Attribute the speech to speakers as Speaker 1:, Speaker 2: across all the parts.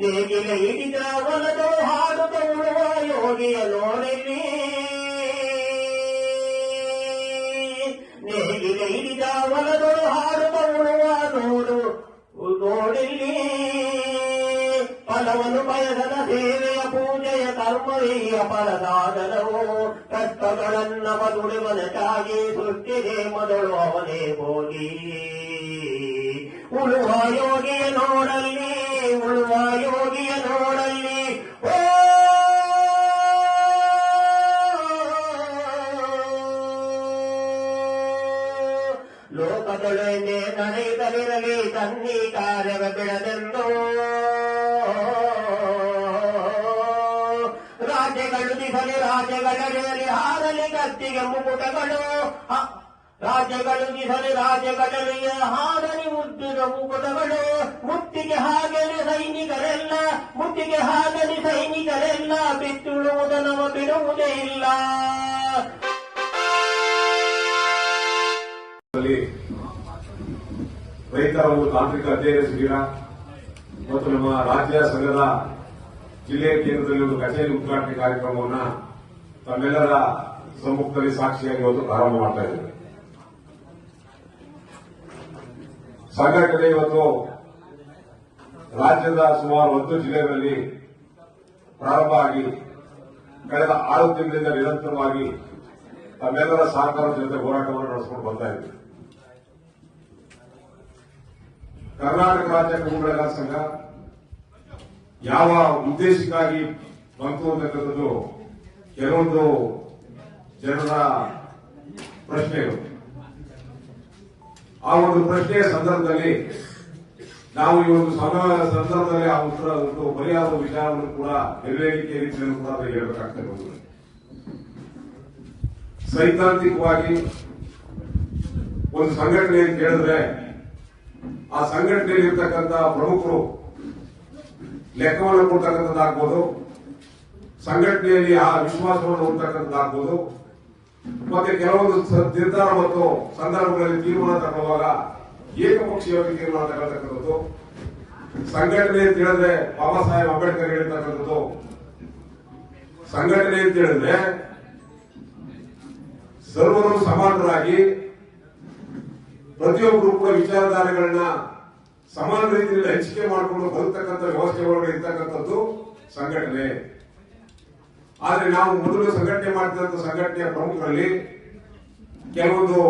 Speaker 1: ನೇಗಿಲ ಹಿಡಿದ ಒಲದು ಹಾಡುತ್ತ ಉಳುವ ಯೋಗಿಯ ಕರ್ಮವೀಯ ಫಲಸಾಧನವು ಕಷ್ಟಗಳನ್ನ ದುಡಿವನಟಾಗಿ ಸೃಷ್ಟಿಗೆ ಮೊದಲು ಅವನೇ ಹೋಗಿ ಉಳುವ ಯೋಗಿಯ ನೋಡಲ್ಲಿ, ಉಳುವ ಯೋಗಿಯ ನೋಡಲ್ಲಿ, ಓ! ಲೋಕದೊಳಗೆ ನಡೆಯುತ್ತಲಿರಲಿ ತನ್ನಿ ಕಾರ್ಯವ ಬಿಡದೆಂದು ರಾಜ್ಯಗಳು ದಿಸಲಿ ರಾಜ್ಯಗಳಲ್ಲಿ ಹಾರಲಿ ಕತ್ತಿಗೆ ಮುಕುಟಗಳು. ರಾಜಗಳು ದಿಸಲಿ ರಾಜ್ಯಗಳಲ್ಲಿ ಹಾರಲಿ ಮುದ್ದಿದ ಮುಕುಟಗಳು. ಮುತ್ತಿಗೆ ಹಾಗಲಿ ಸೈನಿಕರೆಲ್ಲ, ಮುತ್ತಿಗೆ ಹಾಗಲಿ ಸೈನಿಕರೆಲ್ಲ ಬಿತ್ತುಳುವುದನ್ನು ಬಿಡುವುದೇ ಇಲ್ಲ.
Speaker 2: ರೈತರ ಒಂದು ತಾಂತ್ರಿಕ ಅಧ್ಯಯನ ಶಿಬಿರ ಮತ್ತು ನಮ್ಮ ರಾಜ್ಯ ಸಂಘದ ಜಿಲ್ಲೆಯ ಕೇಂದ್ರದಲ್ಲಿ ಒಂದು ಕಚೇರಿ ಉದ್ಘಾಟನೆ ಕಾರ್ಯಕ್ರಮವನ್ನ ತಮ್ಮೆಲ್ಲರ ಸಮ್ಮುಖದಲ್ಲಿ ಸಾಕ್ಷಿಯಾಗಿ ಇವತ್ತು ಪ್ರಾರಂಭ ಮಾಡ್ತಾ ಇದ್ದೇವೆ. ಕಡೆ ಇವತ್ತು ರಾಜ್ಯದ ಸುಮಾರು ಹತ್ತು ಜಿಲ್ಲೆಗಳಲ್ಲಿ ಪ್ರಾರಂಭ ಆಗಿ ಕಳೆದ ಆರು ತಿಂಗಳಿಂದ ನಿರಂತರವಾಗಿ ತಮ್ಮೆಲ್ಲರ ಸಹಕಾರದ ಜೊತೆ ಹೋರಾಟವನ್ನು ನಡೆಸಿಕೊಂಡು ಬರ್ತಾ ಇದ್ದೀವಿ. ಕರ್ನಾಟಕ ರಾಜ್ಯ ಕನ್ನಡ ಸಂಘ ಯಾವ ಉದ್ದೇಶಕ್ಕಾಗಿ ಬಂತು ಅಂತಕ್ಕಂಥದ್ದು ಕೆಲವೊಂದು ಜನರ ಪ್ರಶ್ನೆಗಳು. ಆ ಒಂದು ಪ್ರಶ್ನೆಯ ಸಂದರ್ಭದಲ್ಲಿ ನಾವು ಈ ಒಂದು ಸಂದರ್ಭದಲ್ಲಿ ಆ ಉತ್ತರ, ಒಂದು ಬರೆಯಾದ ವಿಚಾರವನ್ನು ಕೂಡ ನೆರವೇರಿಕೆ ರೀತಿಯಲ್ಲಿ ಕೂಡ ಅದನ್ನು ಹೇಳಬೇಕಾಗ್ತದೆ ಸೈದ್ಧಾಂತಿಕವಾಗಿ ಒಂದು ಸಂಘಟನೆ ಅಂತ ಹೇಳಿದ್ರೆ ಆ ಸಂಘಟನೆಯಲ್ಲಿ ಇರ್ತಕ್ಕಂಥ ಪ್ರಮುಖರು ಲೆಕ್ಕವನ್ನು ಕೊಡ್ತಕ್ಕಂಥದ್ದಾಗ್ಬೋದು. ಸಂಘಟನೆಯಲ್ಲಿ ಆ ವಿಶ್ವಾಸವನ್ನು ಹೊಂದತಕ್ಕಂಥದ್ದಾಗ್ಬೋದು ಮತ್ತೆ ಕೆಲವೊಂದು ನಿರ್ಧಾರ ಮತ್ತು ಸಂದರ್ಭಗಳಲ್ಲಿ ತೀರ್ಮಾನ ತಗೊಳ್ಳುವಾಗ ಏಕಪಕ್ಷೀಯವಾಗಿ ತೀರ್ಮಾನ ತಗೊಳ್ತಕ್ಕಂಥದ್ದು. ಸಂಘಟನೆ ಅಂತ ಹೇಳಿದ್ರೆ ಬಾಬಾ ಸಾಹೇಬ್ ಅಂಬೇಡ್ಕರ್ ಹೇಳಿರ್ತಕ್ಕಂಥದ್ದು. ಸಂಘಟನೆ ಅಂತ ಸರ್ವರು ಸಮಾನರಾಗಿ ಪ್ರತಿಯೊಬ್ಬರು ಕೂಡ ವಿಚಾರಧಾರೆಗಳನ್ನ ಸಮಾನ ರೀತಿಯಲ್ಲಿ ಹಂಚಿಕೆ ಮಾಡಿಕೊಂಡು ಬದುಕ್ತಕ್ಕಂಥ ವ್ಯವಸ್ಥೆ ಒಳಗಡೆ ಇರ್ತಕ್ಕಂಥದ್ದು ಸಂಘಟನೆ. ಆದ್ರೆ ನಾವು ಮೊದಲು ಸಂಘಟನೆ ಮಾಡಿದಂತ ಸಂಘಟನೆಯ ಪ್ರಮುಖರಲ್ಲಿ ಕೆಲವೊಂದು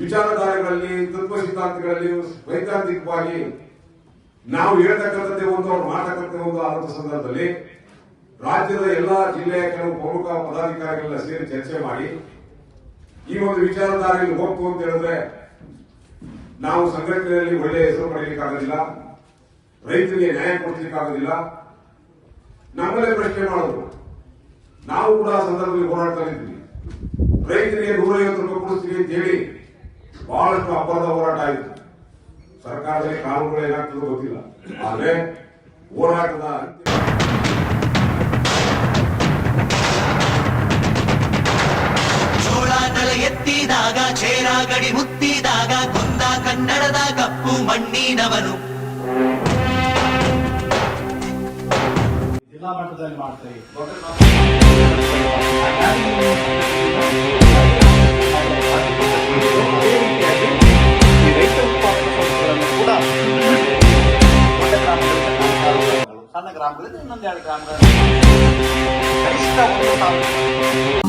Speaker 2: ವಿಚಾರಧಾರೆಗಳಲ್ಲಿ, ತತ್ವ ಸಿದ್ಧಾಂತಗಳಲ್ಲಿ ವೈಜ್ಞಾನಿಕವಾಗಿ ನಾವು ಹೇಳ್ತಕ್ಕಂಥದ್ದೇ ಒಂದು, ಅವ್ರು ಮಾಡ್ತಕ್ಕಂಥ ಒಂದು ಆದಂತ ಸಂದರ್ಭದಲ್ಲಿ ರಾಜ್ಯದ ಎಲ್ಲಾ ಜಿಲ್ಲೆಯ ಕೆಲವು ಪ್ರಮುಖ ಪದಾಧಿಕಾರಿಗಳೆಲ್ಲ ಸೇರಿ ಚರ್ಚೆ ಮಾಡಿ ಈ ಒಂದು ವಿಚಾರಧಾರೆಯಲ್ಲಿ ಹೋಗ್ತು ಅಂತ ಹೇಳಿದ್ರೆ ನಾವು ಸಂಘಟನೆಯಲ್ಲಿ ಒಳ್ಳೆಯ ಹೆಸರು ಪಡೆಯಲಿಕ್ಕಾಗೋದಿಲ್ಲ, ರೈತರಿಗೆ ನ್ಯಾಯ ಕೊಡಿಸಲಿಕ್ಕಾಗೋದಿಲ್ಲ ನಮ್ಮಲ್ಲೇ ಪ್ರಶ್ನೆ ಮಾಡೋದು. ನಾವು ಕೂಡ ಆ ಸಂದರ್ಭದಲ್ಲಿ ಹೋರಾಡ್ತಾ ಇದ್ವಿ ರೈತರಿಗೆ ನೂರೈವತ್ತು ರೂಪಾಯಿ ಕೊಡಿಸ್ತೀವಿ ಅಂತ ಹೇಳಿ ಬಹಳಷ್ಟು ಅಪರಾಧ ಹೋರಾಟ ಆಯಿತು. ಸರ್ಕಾರದಲ್ಲಿ ಕಾನೂನುಗಳು ಏನಾಗ್ತದೋ ಗೊತ್ತಿಲ್ಲ. ಆದರೆ ಹೋರಾಟದ
Speaker 3: ಎತ್ತಿದಾಗ ಚೇರ ಗಡಿ ಮುತ್ತಿದಾಗ ಕೊಂದ ಕನ್ನಡದ ಕಪ್ಪು ಮಣ್ಣಿನವನು
Speaker 4: ಜಿಲ್ಲಾ ಮಟ್ಟದಲ್ಲಿ ಮಾಡ್ತೀವಿ ಈ ರೈತ ಉತ್ಪಾದಕ ಸಂಸ್ಥೆಗಳನ್ನು ಕೂಡ ದೊಡ್ಡ ಗ್ರಾಮಗಳಿಂದ ನಾಲ್ಕಾರು ಗ್ರಾಮಗಳು, ಸಣ್ಣ ಗ್ರಾಮಗಳಿಂದ ಇನ್ನೊಂದೆರಡು ಗ್ರಾಮಗಳು ಕನಿಷ್ಠ ಒಂದು ಸಾವಿರ